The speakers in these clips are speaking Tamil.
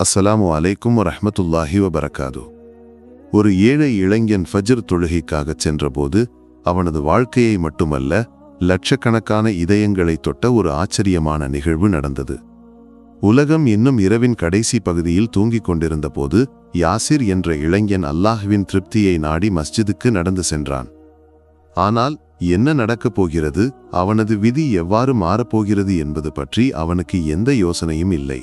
அஸ்ஸலாமு அலைக்கும் ரஹமத்துல்லாஹி வபரகாது. ஒரு ஏழை இளைஞன் ஃபஜ்ர் தொழுகைக்காகச் சென்றபோது அவனது வாழ்க்கையை மட்டுமல்ல லட்சக்கணக்கான இதயங்களை தொட்ட ஒரு ஆச்சரியமான நிகழ்வு நடந்தது. உலகம் இன்னும் இரவின் கடைசி பகுதியில் தூங்கிக் கொண்டிருந்தபோது யாசிர் என்ற இளைஞன் அல்லாஹ்வின் திருப்தியை நாடி மஸ்ஜிதுக்கு நடந்து சென்றான். ஆனால் என்ன நடக்கப் போகிறது அவனது விதி எவ்வாறு மாறப்போகிறது என்பது பற்றி அவனுக்கு எந்த யோசனையும் இல்லை.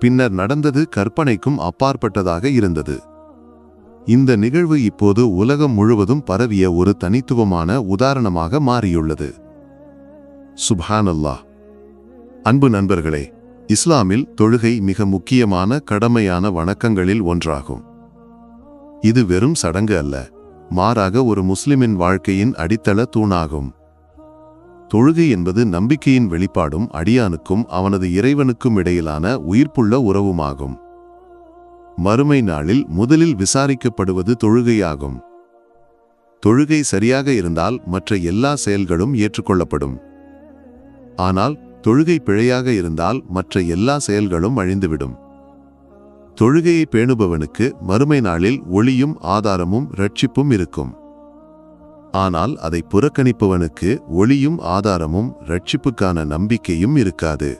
பின்னர் நடந்தது கற்பனைக்கும் அப்பாற்பட்டதாக இருந்தது. இந்த நிகழ்வு இப்போது உலகம் முழுவதும் பரவிய ஒரு தனித்துவமான உதாரணமாக மாறியுள்ளது. சுபானல்லா அன்பு நண்பர்களே இஸ்லாமில் தொழுகை மிக முக்கியமான கடமையான வணக்கங்களில் ஒன்றாகும். இது வெறும் சடங்கு அல்ல மாறாக ஒரு முஸ்லிமின் வாழ்க்கையின் அடித்தள தூணாகும். தொழுகை என்பது நம்பிக்கையின் வெளிப்பாடும் அடியானுக்கும் அவனது இறைவனுக்கும் இடையிலான உயிர்ப்புள்ள உறவுமாகும். மறுமை நாளில் முதலில் விசாரிக்கப்படுவது தொழுகையாகும். தொழுகை சரியாக இருந்தால் மற்ற எல்லா செயல்களும் ஏற்றுக்கொள்ளப்படும். ஆனால் தொழுகை பிழையாக இருந்தால் மற்ற எல்லா செயல்களும் அழிந்துவிடும். தொழுகையை பேணுபவனுக்கு மறுமை நாளில் ஒளியும் ஆதாரமும் ரட்சிப்பும் இருக்கும். ஆனால் அதை புறக்கணிப்பவனுக்கு ஒளியும் ஆதாரமும் ரட்சிப்புக்கான நம்பிக்கையும் இருக்காது.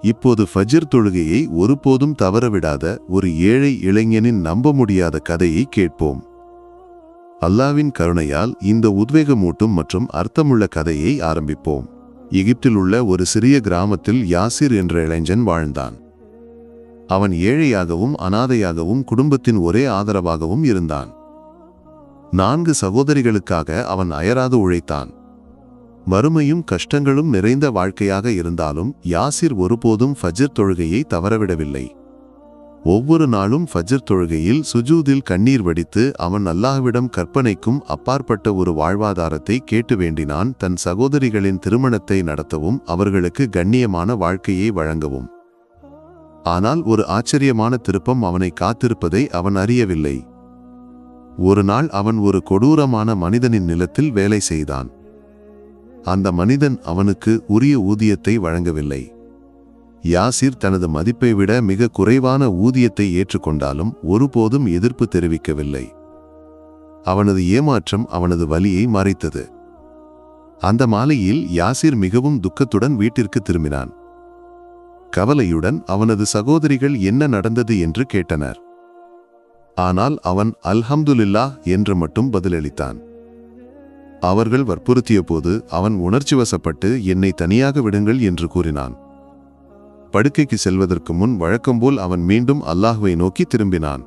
இப்போது ஃபஜிர் தொழுகையை ஒருபோதும் தவறவிடாத ஒரு ஏழை இளைஞனின் நம்ப முடியாத கதையை கேட்போம். அல்லாவின் கருணையால் இந்த உத்வேகமூட்டும் மற்றும் அர்த்தமுள்ள கதையை ஆரம்பிப்போம். எகிப்தில் உள்ள ஒரு சிறிய கிராமத்தில் யாசிர் என்ற இளைஞன் வாழ்ந்தான். அவன் ஏழையாகவும் அனாதையாகவும் குடும்பத்தின் ஒரே ஆதரவாகவும் இருந்தான். நான்கு சகோதரிகளுக்காக அவன் அயராது உழைத்தான். வறுமையும் கஷ்டங்களும் நிறைந்த வாழ்க்கையாக இருந்தாலும் யாசிர் ஒருபோதும் ஃபஜிர் தொழுகையை தவறவிடவில்லை. ஒவ்வொரு நாளும் ஃபஜிர் தொழுகையில் சுஜூதில் கண்ணீர் வடித்து அவன் அல்லாஹ்விடம் கற்பனைக்கும் அப்பாற்பட்ட ஒரு வாழ்வாதாரத்தை கேட்டு வேண்டினான் தன் சகோதரிகளின் திருமணத்தை நடத்தவும் அவர்களுக்கு கண்ணியமான வாழ்க்கையை வழங்கவும். ஆனால் ஒரு ஆச்சரியமான திருப்பம் அவனை காத்திருப்பதை அவன் அறியவில்லை. ஒரு நாள் அவன் ஒரு கொடூரமான மனிதனின் நிலத்தில் வேலை செய்தான். அந்த மனிதன் அவனுக்கு உரிய ஊதியத்தை வழங்கவில்லை. யாசிர் தனது மதிப்பை விட மிக குறைவான ஊதியத்தை ஏற்றுக்கொண்டாலும் ஒருபோதும் எதிர்ப்பு தெரிவிக்கவில்லை. அவனது ஏமாற்றம் அவனது வலியை மறைத்தது. அந்த மாலையில் யாசிர் மிகவும் துக்கத்துடன் வீட்டிற்கு திரும்பினான். கவலையுடன் அவனது சகோதரிகள் என்ன நடந்தது என்று கேட்டனர். ஆனால் அவன் அல்ஹம்துலில்லா என்று மட்டும் பதிலளித்தான். அவர்கள் வற்புறுத்திய போது அவன் உணர்ச்சிவசப்பட்டு என்னை தனியாக விடுங்கள் என்று கூறினான். படுக்கைக்கு செல்வதற்கு முன் வழக்கம்போல் அவன் மீண்டும் அல்லாஹுவை நோக்கி திரும்பினான்.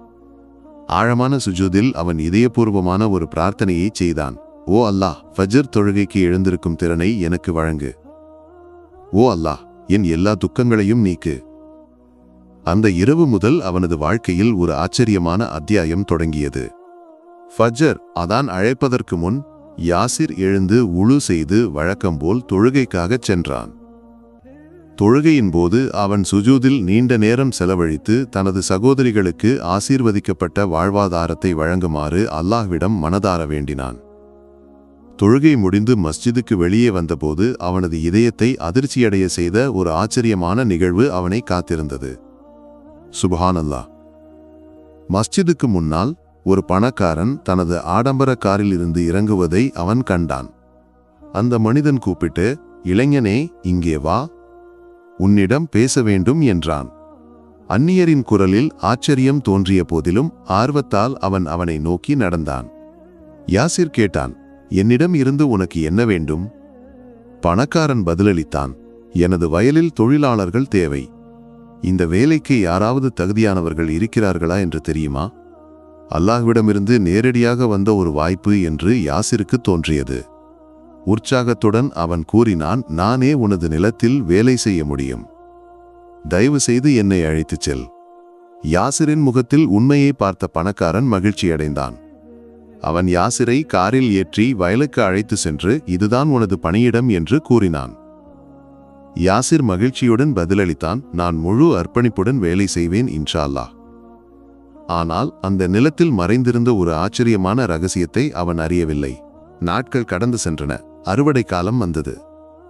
ஆழமான சுஜூதில் அவன் இதயபூர்வமான ஒரு பிரார்த்தனையை செய்தான். ஓ அல்லாஹ் ஃபஜர் தொழுகைக்கு எழுந்திருக்கும் திறனை எனக்கு வழங்கு. ஓ அல்லாஹ் என் எல்லா துக்கங்களையும் நீக்கு. அந்த இரவு முதல் அவனது வாழ்க்கையில் ஒரு ஆச்சரியமான அத்தியாயம் தொடங்கியது. ஃபஜர் அதான் அழைப்பதற்கு முன் யாசிர் எழுந்து உழு செய்து வழக்கம்போல் தொழுகைக்காகச் சென்றான். தொழுகையின் போது அவன் சுஜூதில் நீண்ட நேரம் செலவழித்து தனது சகோதரிகளுக்கு ஆசீர்வதிக்கப்பட்ட வாழ்வாதாரத்தை வழங்குமாறு அல்லாஹ்விடம் மனதார வேண்டினான். தொழுகை முடிந்து மஸ்ஜிதுக்கு வெளியே வந்தபோது அவனது இதயத்தை அதிர்ச்சியடைய செய்த ஒரு ஆச்சரியமான நிகழ்வு அவனை காத்திருந்தது. சுபஹானல்லா மஸ்ஜிதுக்கு முன்னால் ஒரு பணக்காரன் தனது ஆடம்பர காரில் இருந்து இறங்குவதை அவன் கண்டான். அந்த மனிதன் கூப்பிட்டு இளைஞனே இங்கே வா. உன்னிடம் பேச வேண்டும் என்றான். அந்நியரின் குரலில் ஆச்சரியம் தோன்றிய போதிலும் ஆர்வத்தால் அவன் அவனை நோக்கி நடந்தான். யாசிர் கேட்டான் என்னிடம் இருந்து உனக்கு என்ன வேண்டும்? பணக்காரன் பதிலளித்தான் எனது வயலில் தொழிலாளர்கள் தேவை. இந்த வேலைக்கு யாராவது தகுதியானவர்கள் இருக்கிறார்களா என்று தெரியுமா? அல்லாஹ்விடமிருந்து நேரடியாக வந்த ஒரு வாய்ப்பு என்று யாசிற்கு தோன்றியது. உற்சாகத்துடன் அவன் கூறினான் நானே உனது நிலத்தில் வேலை செய்ய முடியும். தயவு செய்து என்னை அழைத்துச் செல். யாசிரின் முகத்தில் உண்மையை பார்த்த பணக்காரன் மகிழ்ச்சியடைந்தான் அவன் யாசிரை காரில் ஏற்றி வயலுக்கு அழைத்து சென்று இதுதான் உனது பணியிடம் என்று கூறினான். யாசிர் மகிழ்ச்சியுடன் பதிலளித்தான் நான் முழு அர்ப்பணிப்புடன் வேலை செய்வேன் இன்ஷா அல்லாஹ் ஆனால் அந்த நிலத்தில் மறைந்திருந்த ஒரு ஆச்சரியமான ரகசியத்தை அவன் அறியவில்லை. நாட்கள் கடந்து சென்றன. அறுவடை காலம் வந்தது.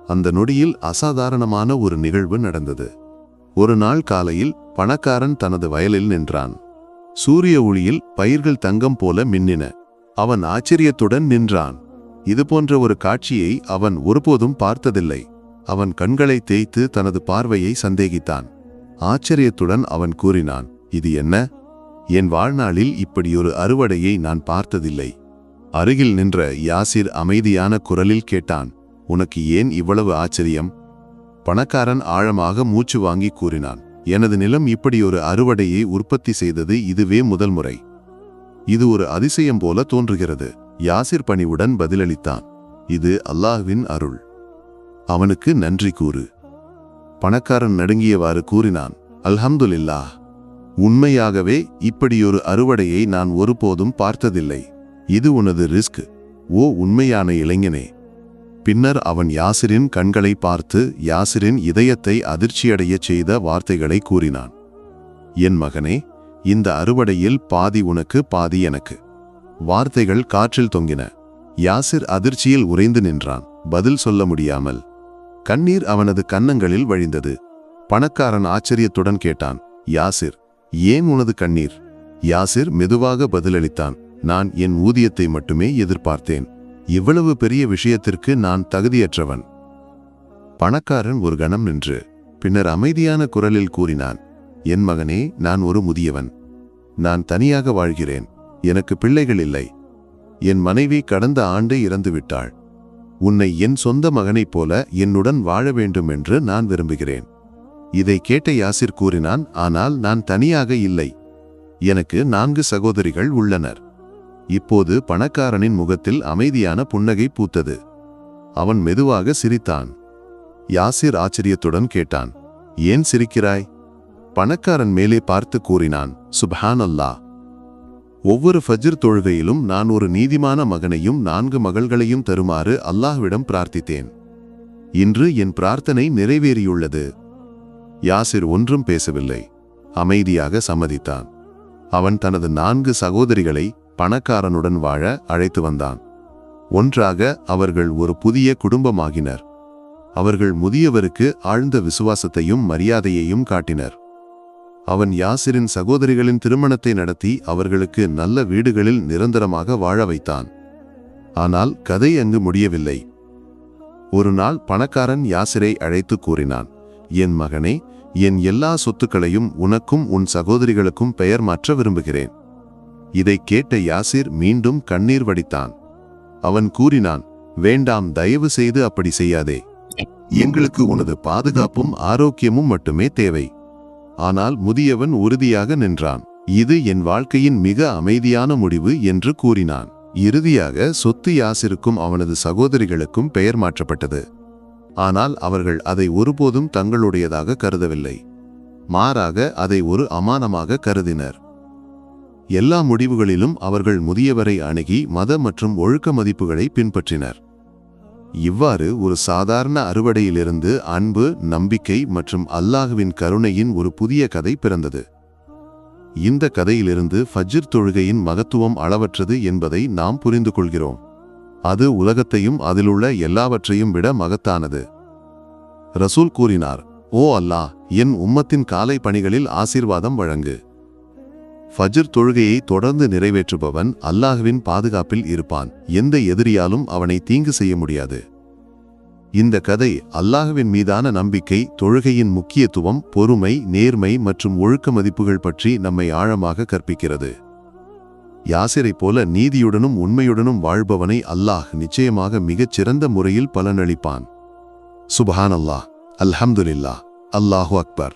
அந்த நொடியில் அசாதாரணமான ஒரு நிகழ்வு நடந்தது. ஒரு நாள் காலையில் பணக்காரன் தனது வயலில் நின்றான். சூரிய ஒளியில் பயிர்கள் தங்கம் போல மின்னின. அவன் ஆச்சரியத்துடன் நின்றான். இதுபோன்ற ஒரு காட்சியை அவன் ஒருபோதும் பார்த்ததில்லை. அவன் கண்களை தேய்த்து தனது பார்வையை சந்தேகித்தான். ஆச்சரியத்துடன் அவன் கூறினான் இது என்ன? என் வாழ்நாளில் இப்படியொரு அறுவடையை நான் பார்த்ததில்லை. அருகில் நின்ற யாசிர் அமைதியான குரலில் கேட்டான் உனக்கு ஏன் இவ்வளவு ஆச்சரியம்? பணக்காரன் ஆழமாக மூச்சு வாங்கி கூறினான் எனது நிலம் இப்படியொரு அறுவடையை உற்பத்தி செய்தது இதுவே முதல் முறை. இது ஒரு அதிசயம் போல தோன்றுகிறது. யாசிர் பணிவுடன் பதிலளித்தான் இது அல்லாஹ்வின் அருள். அவனுக்கு நன்றி கூறு. பணக்காரன் நடுங்கியவாறு கூறினான் அல்ஹம்துலில்லா உண்மையாகவே இப்படியொரு அறுவடையை நான் ஒருபோதும் பார்த்ததில்லை. இது உனது ரிஸ்க். ஓ உண்மையான இளைஞனே. பின்னர் அவன் யாசிரின் கண்களை பார்த்து யாசிரின் இதயத்தை அதிர்ச்சியடையச் செய்த வார்த்தைகளை கூறினான் என் மகனே இந்த அறுவடையில் பாதி உனக்கு பாதி எனக்கு. வார்த்தைகள் காற்றில் தொங்கின. யாசிர் அதிர்ச்சியில் உறைந்து நின்றான். பதில் சொல்ல முடியாமல் கண்ணீர் அவனது கன்னங்களில் வழிந்தது. பணக்காரன் ஆச்சரியத்துடன் கேட்டான் யாசிர் ஏன் உனது கண்ணீர்? யாசிர் மெதுவாக பதிலளித்தான் நான் என் ஊதியத்தை மட்டுமே எதிர்பார்த்தேன். இவ்வளவு பெரிய விஷயத்திற்கு நான் தகுதியற்றவன். பணக்காரன் ஒரு கணம் நின்று பின்னர் அமைதியான குரலில் கூறினான் என் மகனே நான் ஒரு முதியவன். நான் தனியாக வாழ்கிறேன். எனக்கு பிள்ளைகள் இல்லை. என் மனைவி கடந்த ஆண்டு இறந்துவிட்டாள். உன்னை என் சொந்த மகனைப் போல என்னுடன் வாழ வேண்டும் என்று நான் விரும்புகிறேன். இதை கேட்ட யாசிர் கூறினான் ஆனால் நான் தனியாக இல்லை. எனக்கு நான்கு சகோதரிகள் உள்ளனர். இப்போது பணக்காரனின் முகத்தில் அமைதியான புன்னகை பூத்தது. அவன் மெதுவாக சிரித்தான். யாசிர் ஆச்சரியத்துடன் கேட்டான் ஏன் சிரிக்கிறாய்? பணக்காரன் மேலே பார்த்து கூறினான் சுப்ஹான் அல்லாஹ் ஒவ்வொரு ஃபஜ்ர் தொழுகையிலும் நான் ஒரு நீதிமான மகனையும் நான்கு மகள்களையும் தருமாறு அல்லாஹ்விடம் பிரார்த்தித்தேன். இன்று என் பிரார்த்தனை நிறைவேறியுள்ளது. யாசிர் ஒன்றும் பேசவில்லை. அமைதியாக சம்மதித்தான். அவன் தனது நான்கு சகோதரிகளை பணக்காரனுடன் வாழ அழைத்து வந்தான். ஒன்றாக அவர்கள் ஒரு புதிய குடும்பமாகினர். அவர்கள் முதியவருக்கு ஆழ்ந்த விசுவாசத்தையும் மரியாதையையும் காட்டினர். அவன் யாசிரின் சகோதரிகளின் திருமணத்தை நடத்தி அவர்களுக்கு நல்ல வீடுகளில் நிரந்தரமாக வாழ வைத்தான். ஆனால் கதை அங்கு முடியவில்லை. ஒரு நாள் பணக்காரன் யாசிரை அழைத்து கூறினான் என் மகனே என் எல்லா சொத்துக்களையும் உனக்கும் உன் சகோதரிகளுக்கும் பெயர் மாற்ற விரும்புகிறேன். இதை கேட்ட யாசிர் மீண்டும் கண்ணீர் வடித்தான். அவன் கூறினான் வேண்டாம் தயவு செய்து அப்படி செய்யாதே. எங்களுக்கு உனது பாதுகாப்பும் ஆரோக்கியமும் மட்டுமே தேவை. ஆனால் முதியவன் உறுதியாக நின்றான். இது என் வாழ்க்கையின் மிக அமைதியான முடிவு என்று கூறினான். இறுதியாக சொத்து யாசிருக்கும் அவனது சகோதரிகளுக்கும் பெயர் மாற்றப்பட்டது. ஆனால் அவர்கள் அதை ஒருபோதும் தங்களுடையதாக கருதவில்லை. மாறாக அதை ஒரு அமானமாக கருதினர். எல்லா முடிவுகளிலும் அவர்கள் முதியவரை அணுகி மத மற்றும் ஒழுக்க மதிப்புகளை பின்பற்றினர். இவ்வாறு ஒரு சாதாரண அறுவடையிலிருந்து அன்பு நம்பிக்கை மற்றும் அல்லாஹுவின் கருணையின் ஒரு புதிய கதை பிறந்தது. இந்த கதையிலிருந்து ஃபஜ்ர் தொழுகையின் மகத்துவம் அளவற்றது என்பதை நாம் புரிந்து கொள்கிறோம். அது உலகத்தையும் அதிலுள்ள எல்லாவற்றையும் விட மகத்தானது. ரசூல் கூறினார் ஓ அல்லாஹ் என் உம்மத்தின் காலை பணிகளில் ஆசீர்வாதம் வழங்கு. ஃபஜ்ர் தொழுகையை தொடர்ந்து நிறைவேற்றுபவன் அல்லாஹுவின் பாதுகாப்பில் இருப்பான். எந்த எதிரியாலும் அவனை தீங்கு செய்ய முடியாது. இந்த கதை அல்லாஹுவின் மீதான நம்பிக்கை தொழுகையின் முக்கியத்துவம் பொறுமை நேர்மை மற்றும் ஒழுக்க மதிப்புகள் பற்றி நம்மை ஆழமாக கற்பிக்கிறது. யாசிரை போல நீதியுடனும் உண்மையுடனும் வாழ்பவனை அல்லாஹ் நிச்சயமாக மிகச் சிறந்த முறையில் பலனளிப்பான். சுபஹான் அல்லாஹ் அல்ஹம்துலில்லாஹ். அல்லாஹு அக்பர்.